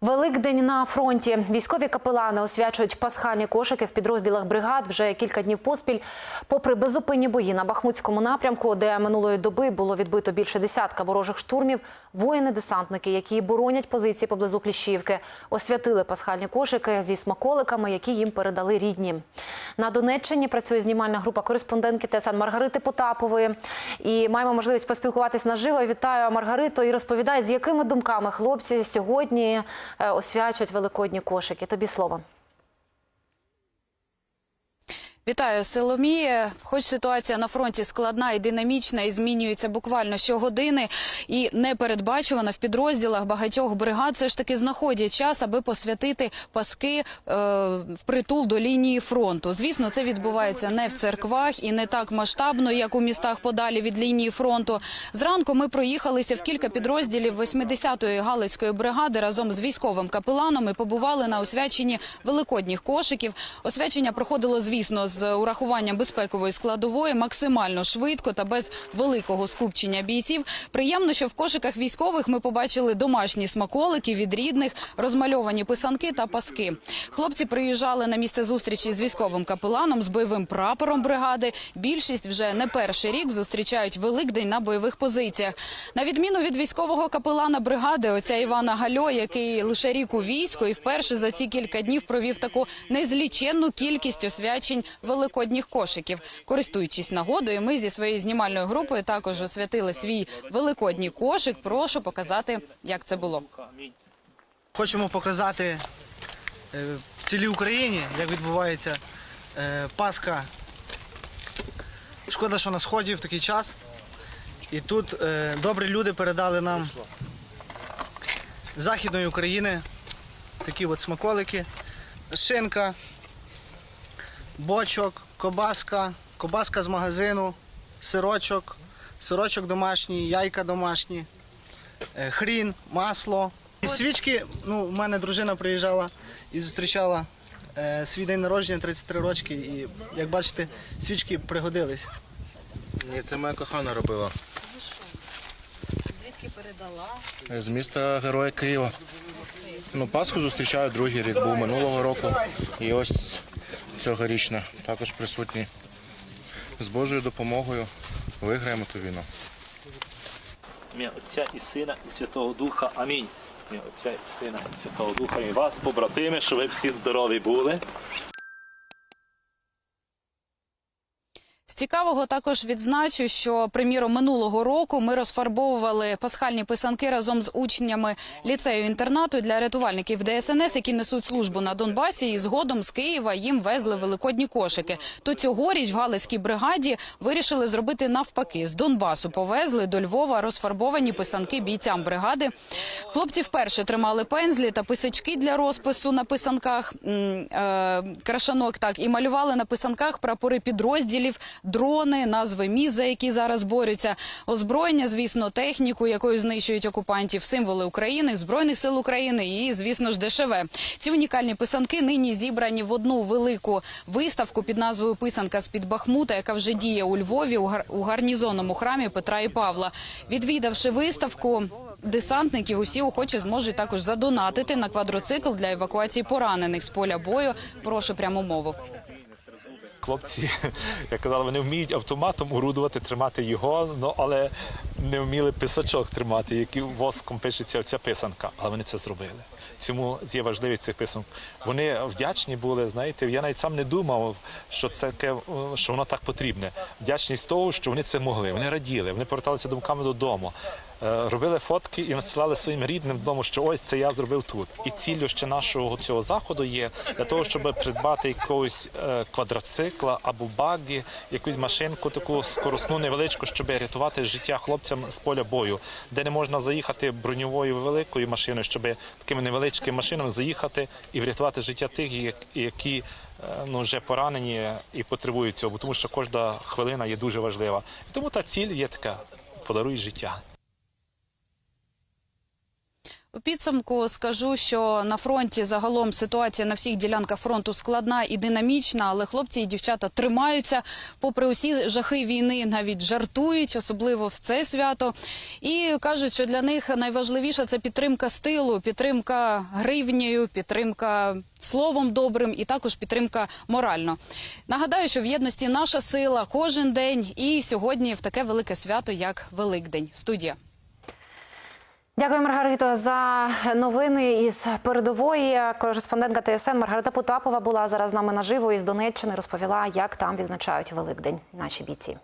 Великдень на фронті. Військові капелани освячують пасхальні кошики в підрозділах бригад вже кілька днів поспіль. Попри безупинні бої на Бахмутському напрямку, де минулої доби було відбито більше десятка ворожих штурмів, воїни-десантники, які боронять позиції поблизу Кліщівки, освятили пасхальні кошики зі смаколиками, які їм передали рідні. На Донеччині працює знімальна група кореспондентки ТСН Маргарити Потапової. І маємо можливість поспілкуватись наживо. Вітаю Маргарито і розповідай, з якими думками хлопці сьогодні освячують великодні кошики. Тобі слово. Вітаю, Соломіє. Хоч ситуація на фронті складна і динамічна, і змінюється буквально щогодини, і непередбачувана в підрозділах багатьох бригад, все ж таки знаходять час, аби посвятити паски е, в притул до лінії фронту. Звісно, це відбувається не в церквах і не так масштабно, як у містах подалі від лінії фронту. Зранку ми проїхалися в кілька підрозділів 80-ї галицької бригади разом з військовим капеланом і побували на освяченні великодніх кошиків. Освячення проходило, звісно, з урахуванням безпекової складової максимально швидко та без великого скупчення бійців. Приємно, що в кошиках військових ми побачили домашні смаколики від рідних, розмальовані писанки та паски. Хлопці приїжджали на місце зустрічі з військовим капеланом, з бойовим прапором бригади. Більшість вже не перший рік зустрічають Великдень на бойових позиціях. На відміну від військового капелана бригади, отця Івана Гальо, який лише рік у війську і вперше за ці кілька днів провів таку незліченну кількість освячень великодніх кошиків. Користуючись нагодою, ми зі своєю знімальною групою також освятили свій великодній кошик. Прошу показати, як це було. Хочемо показати е, в цілій Україні, як відбувається е, Пасха. Шкода, що на сході в такий час. І тут е, добрі люди передали нам Західної України такі от смаколики, шинка, бочок, кобаска, кобаска з магазину, сирочок, сирочок домашній, яйка домашні, е, хрін, масло. І свічки, ну, у мене дружина приїжджала і зустрічала е, свій день народження 33 рочки. І як бачите, свічки пригодились. Ні, це моя кохана робила. Звідки передала? З міста Героя Києва. Ну, Пасху зустрічаю другий рік, був минулого року. І ось цьогорічна також присутні. З Божою допомогою виграємо ту війну. Ім'я Отця і Сина, і Святого Духа. Амінь. Ім'я Отця і Сина, і Святого Духа. І вас, побратими, щоб ви всі здорові були. Цікавого також відзначу, що приміром минулого року ми розфарбовували пасхальні писанки разом з учнями ліцею інтернату для рятувальників ДСНС, які несуть службу на Донбасі, і згодом з Києва їм везли великодні кошики. То цьогоріч в Галицькій бригаді вирішили зробити навпаки. З Донбасу повезли до Львова розфарбовані писанки бійцям бригади. Хлопці вперше тримали пензлі та писачки для розпису на писанках е, крашанок. Так і малювали на писанках прапори підрозділів, дрони, назви міст, за які зараз борються, озброєння, звісно, техніку, якою знищують окупантів, символи України, збройних сил України і, звісно ж, ДШВ. Ці унікальні писанки нині зібрані в одну велику виставку під назвою Писанка з під Бахмута, яка вже діє у Львові у гар- у гарнізонному храмі Петра і Павла. Відвідавши виставку. Десантників усі охочі зможуть також задонатити на квадроцикл для евакуації поранених з поля бою. Прошу пряму мову. Хлопці, як казали, вони вміють автоматом орудувати, тримати його, ну, але не вміли писачок тримати, який воском пишеться ця писанка. Але вони це зробили. Цьому є важливість цих писанок. Вони вдячні були, знаєте, я навіть сам не думав, що це що воно так потрібне. Вдячність того, що вони це могли. Вони раділи, вони поверталися думками додому. Е, Робили фотки і надсилали своїм рідним додому, що ось це я зробив тут. І ціллю ще нашого цього заходу є для того, щоб придбати якогось е, квадроцикла або баги, якусь машинку, таку скоросну невеличку, щоб рятувати життя хлопцям з поля бою, де не можна заїхати броньовою великою машиною, щоб такими невеличкими машинами заїхати і врятувати життя тих, які е, ну вже поранені і потребують цього, тому що кожна хвилина є дуже важлива. І Тому та ціль є така: подаруй життя. У підсумку скажу, що на фронті загалом ситуація на всіх ділянках фронту складна і динамічна, але хлопці і дівчата тримаються. Попри усі жахи війни, навіть жартують, особливо в це свято. І кажуть, що для них найважливіше це підтримка стилу, підтримка гривнею, підтримка словом добрим і також підтримка морально. Нагадаю, що в єдності наша сила кожен день і сьогодні в таке велике свято, як Великдень. Студія. Дякую, Маргарито, за новини із передової. Кореспондентка ТСН Маргарита Потапова була зараз з нами наживо із Донеччини. Розповіла, як там відзначають Великдень наші бійці.